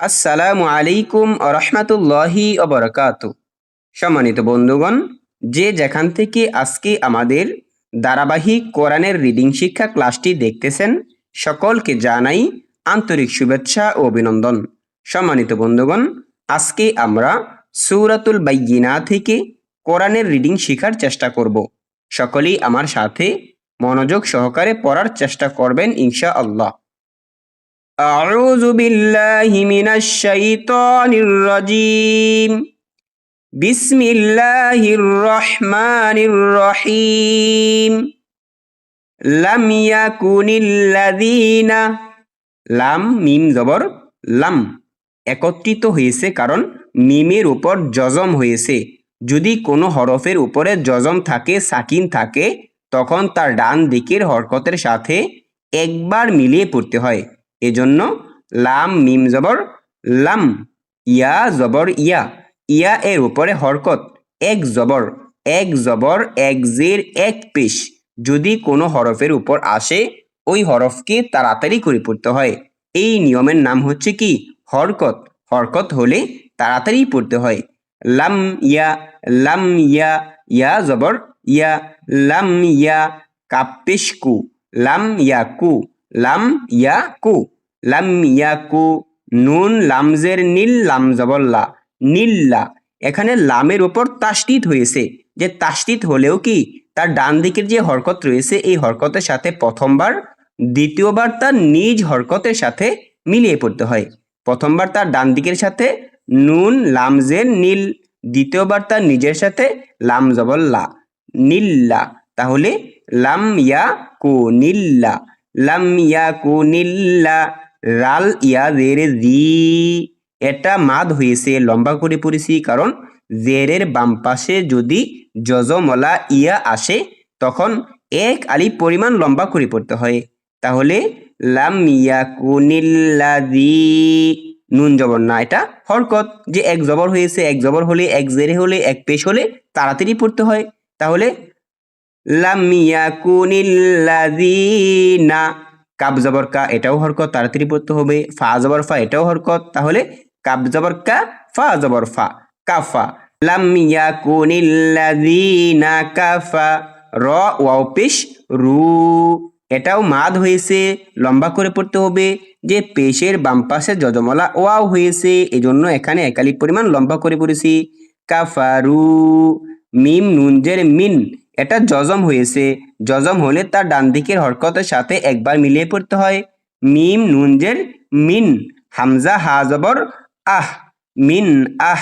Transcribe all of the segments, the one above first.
আসসালামু আলাইকুম রহমতুল্লাহি অবরকাত সম্মানিত বন্ধুগণ, যে যেখান থেকে আজকে আমাদের ধারাবাহিক কোরআনের রিডিং শিক্ষা ক্লাসটি দেখতেছেন, সকলকে জানাই আন্তরিক শুভেচ্ছা ও অভিনন্দন। সম্মানিত বন্ধুগণ, আজকে আমরা সূরাতুল বাইগিনা থেকে কোরআনের রিডিং শেখার চেষ্টা করব। সকলেই আমার সাথে মনোযোগ সহকারে পড়ার চেষ্টা করবেন ইনশা আল্লাহ أعوذ بالله من الشيطان الرجيم بسم الله الرحمن الرحيم لم يكن الذين লাম মিম জবর লাম একত্রিত হয়েছে কারণ মিমের উপর জজম হয়েছে যদি কোনো হরফের উপরে জজম থাকে সাকিন থাকে তখন তার ডান দিকের হরকতের সাথে একবার মিলিয়ে পড়তে হয় এজন্য লাম, মিম জবর, লাম, ইয়া জবর, ইয়া। ইয়া এর উপরে হরকত, এক জবর এক জবর, এক জের, এক পেশ। যদি কোনো হরফের উপর আসে, ওই হরফকে তাড়াতাড়ি করে পড়তে হয়। এই নিয়মের নাম হচ্ছে কি? হরকত। হরকত হলে তাড়াতাড়ি পড়তে হয়। লাম, ইয়া লাম, ইয়া ইয়া জবর, ইয়া, লাম, ইয়া কাপেশ কু। লাম, ইয়া, কু। লাম ইয়া কু। লাম ইয়া কু, নুন, লামজের নীল, লাম জবল্লা নীল্লা এখানে লামের ওপর তাসদিদ হয়েছে। যে তাসদিদ হলেও কি, তার ডান দিকের যে হরকত রয়েছে, এই হরকতের সাথে প্রথমবার, দ্বিতীয়বার তার নিজ হরকতের সাথে মিলিয়ে পড়তে হয়। প্রথমবার তার ডান দিকের সাথে নুন, লামজের নীল, দ্বিতীয়বার তার নিজের সাথে লাম জবল্লা নীল্লা তাহলে লাম ইয়া কু নীল্লা লাম ইয়া কু রাল ইয়া জেরে জি এটা মাদ হয়েছে, লম্বা করে পড়েছি, কারণ জেরের বাম পাশে যদি যজমলা ইয়া আসে, তখন এক আলি পরিমাণ লম্বা করে পড়তে হয়। তাহলে লাম ইয়া কুনিল্লাদি নুন জবর না, এটা হরকত। যে এক জবর হয়েছে, এক জবর হলে, এক জেরে হলে, এক পেশ হলে, তাড়াতাড়ি পড়তে হয়। তাহলে লাম ইয়া কুনিল্লাদিনা কাব জবর কা, এটাও হরকত, তাড়াতাড়ি পড়তে হবে। ফা জবর ফা, এটাও হরকত, তাহলে কাব জবর কা, ফা জবর ফা, কাফা। লাম ইয়াকুনিল্লাযীনা কাফা। র, ওয়াও, পেশ, রু। এটাও মাদ হয়েছে, লম্বা করে পড়তে হবে। যে পেশের বাম পাশে যজমলা ওয়াও হয়েছে, এজন্য এখানে একালি পরিমাণ লম্বা করে পড়েছি। কাফারু মিম নুনজের মিন। এটা জজম হয়েছে। জজম হলে তার ডান দিকের হরকতের সাথে একবার মিলিয়ে পড়তে হয়। মিম নুনজের মিন, হামজা হা জবর, আহ, মিন, আহ,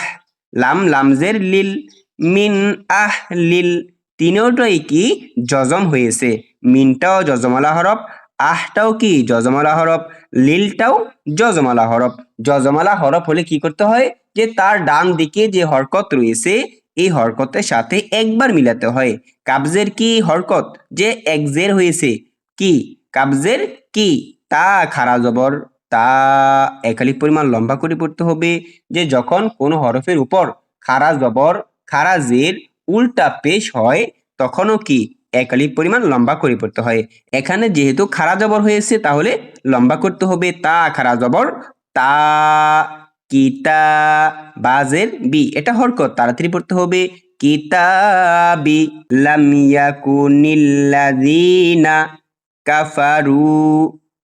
লাম, লামজের লিল, মিন, আহ, লিল। তিনোটাই কি জজম হয়েছে? মিনটাও জজমালা হরফ, আহটাও কি জজমালা হরফ, লিলটাও জজমালা হরফ। জজমালা হরফ হলে কি করতে হয়? যে তার ডান দিকে যে হরকত রয়েছে এই হরকতের সাথে একবার মিলাতে হয়। কাবজের কি হরকত যে একজের হয়েছে? কি? কাবজের কি? তা খারা জবর। তা একালি পরিমাণ লম্বা করে পড়তে হবে যে যখন কোনো হরফের উপর খারা জবর খারা জের উল্টা পেশ হয়, তখনও কি একালি পরিমাণ লম্বা করে পড়তে হয়। এখানে যেহেতু খারা জবর হয়েছে তাহলে লম্বা করতে হবে। তা খারা জবর, তা কিতা বাজের বি। এটা হরকত, তাড়াতাড়ি পড়তে হবে। কিতাবি লাম ইয়াকুনিল্লাযীনা কাফারু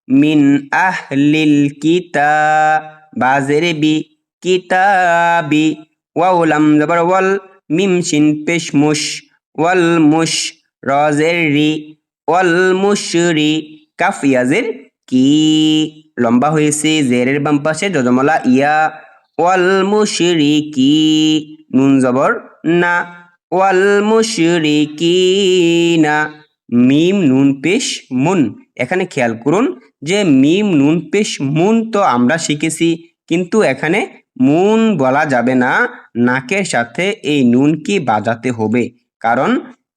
মিন আহলিল কিতাব বাজের বি। কিতাবি ওয়াও লাম জবর ওয়াল মিম শিন পেশ মুশ ওয়াল মুশ রজের রি ওয়াল মুশরি কাফ ইয়াজের কি। লম্বা হয়েছে, জেরের বাম পাশে ইয়া ওয়াল মুশরি কি নুন জবর, না। ওয়াল মুশরি কি না মিম, নুন, পেশ, মুন। এখানে খেয়াল করুন যে মিম, নুন, পেশ, মুন তো আমরা শিখেছি, কিন্তু এখানে মুন বলা যাবে না। নাকের সাথে এই নুনকে বাজাতে হবে, কারণ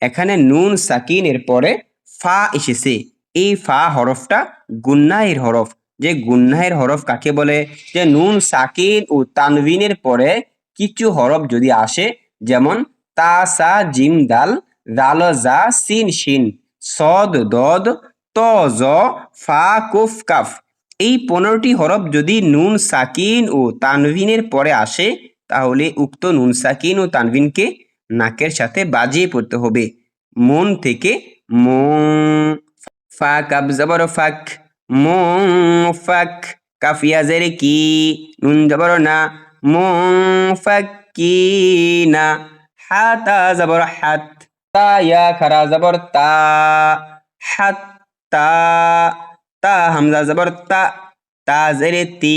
এখানে নুন সাকিনের পরে ফা এসেছে। এই ফা হরফটা গুন্নাহের হরফ। যে গুন্নাহের হরফ কাকে বলে? যে নুন, সাকিন ও তানবিনের পরে কিছু হরফ যদি আসে, যেমন তা, সা, জিম, দাল দাল জা, সিন, শিন, সদ, দদ, ত, জ, ফা, কুফ, কাফ। এই পনেরোটি হরফ যদি নুন, সাকিন ও তানভিনের পরে আসে, তাহলে উক্ত নুন, সাকিন ও তানভিনকে নাকের সাথে বাজিয়ে পড়তে হবে। মন থেকে মন ফা কাব জবর, ফাক। মন ফাক কাফিয়া জেরে কি? নুন জবর না। মন ফাক কি না হাতা জবর হাত, তা ইয়া খারা জবর তা। হাত তা তা হামজা জবর তা। তা জেরে তি,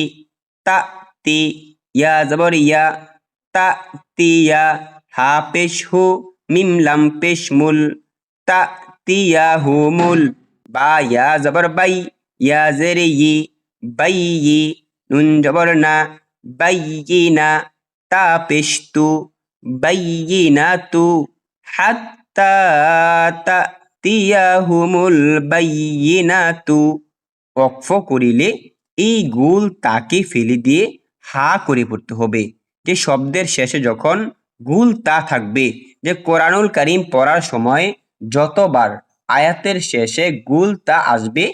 তা তি, ইয়া জবর ইয়া। তা তিয়া হা পেশ হু, মিম লাম পেশ মুল। তা তিয়া হু মুল, বা ইয়া জবর বাই। ইয়া জেরে ই বাই নুন জবর না বাই না তা পেশ তু বাই না তু হাত্তা তা তিয়াহুমুল বাইয়িনাতু ওকফ করিলে এই গুল তাকে ফেলে দিয়ে হা করে পড়তে হবে। যে শব্দের শেষে যখন গুল তা থাকবে, যে কোরআনুল করিম পড়ার সময় যতবার আয়াতের শেষে গুল তা আসবে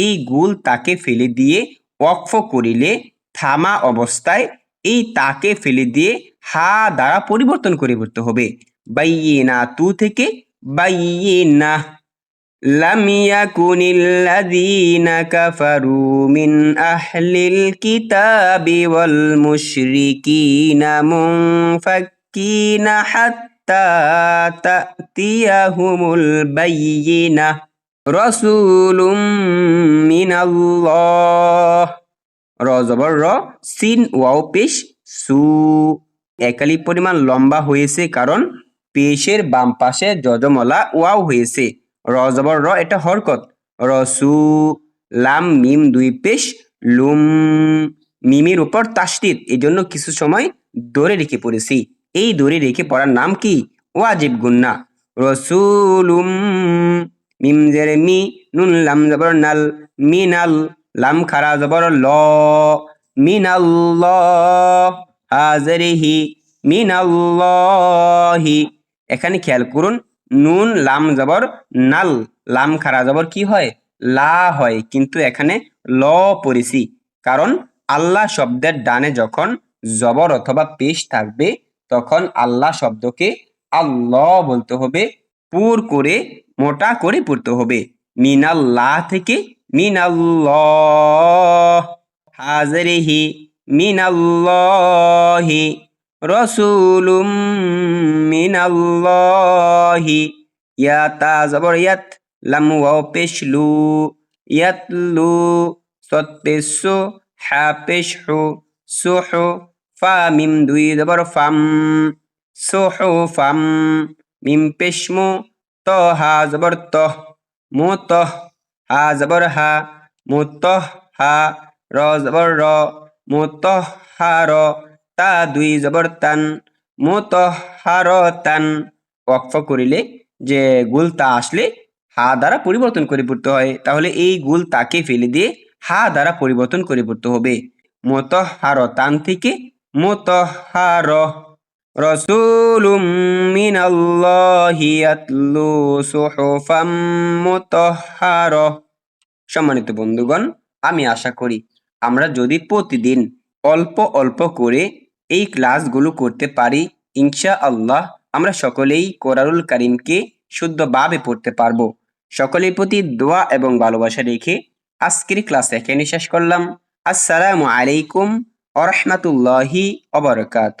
এই গুল তাকে ফেলে দিয়ে ওকফ করিলে থামা অবস্থায় এই তাকে ফেলে দিয়ে হা দ্বারা পরিবর্তন করে পড়তে হবে বাইয়িনা তু থেকে বাইয়িনা لم يكن الذين كفروا من أهل الكتاب والمشركين منفكين حتى تأتيهم البينة রসুলুম মিনাল্লাহ। র র, সিন, ওয়াও, পেশ, সু। একালি পরিমাণ লম্বা হয়েছে কারণ পেশের বাম পাশে যজমলা ওয়াও হয়েছে। রজবর, র, এটা হরকত। রসু লাম মিম, দুই পেশ, লুম। মিমের উপর তাস্তিত এই জন্য কিছু সময় দৌড়ে রেখে পড়েছি। এই দৌড়ে রেখে পড়ার নাম কি? ওয়াজিব গুন্না। রসুলুম মিম জেরে মি, নুন লাম জবর নাল মিনাল লাম খারা জবর ল মিনাল্লাহ হাজরিহি মিনাল্লাহি এখানে খেয়াল করুন, নুন লাম জবর নাল, লাম খারা জবর কি হয়? লা হয়, কিন্তু এখানে ল পড়েছি। কারণ আল্লাহ শব্দের ডানে যখন জবর অথবা পেশ থাকবে, তখন আল্লাহ শব্দকে আল্লাহ বলতে হবে, পুর করে মোটা করে পড়তে হবে। মিনাল্লাহ থেকে মিনাল্লাহ। হাজরিহি মিনাল্লাহি রসুলুম মিনাল্লাহি। ইয়া জবর ইয়াত লাম ওয়াও পেশ লু ইয়াতলু সৎ পেশ সু হা পেশ হু সুহু, ফা মিম দুই জবর ফাম, সুহু ফাম, মিম পেশ ত হা জবর তহ মু তহ হা জবর হা মু তহ হা র জবর র মু তহ হা র, তা দুই জবর তান মুতহারতান ওয়াকফ করিলে যে গুল তা আসলে হা দ্বারা পরিবর্তন করে পড়তে হয়। তাহলে এই গুল তাকে ফেলে দিয়ে হা দ্বারা পরিবর্তন করে পড়তে হবে মুতহারতান থেকে রসুলুম মিনাল্লাহি ইয়াতলু সুহুফাম মুতহার সম্মানিত বন্ধুগণ, আমি আশা করি আমরা যদি প্রতিদিন অল্প অল্প করে এই ক্লাসগুলো করতে পারি ইনশা আল্লাহ আমরা সকলেই কোরআনুল করিমকে শুদ্ধভাবে পড়তে পারব। সকলের প্রতি দোয়া এবং ভালোবাসা রেখে আজকের ক্লাস এখানে শেষ করলাম। আসসালামু আলাইকুম আরহামতুল্লাহি অবরকাত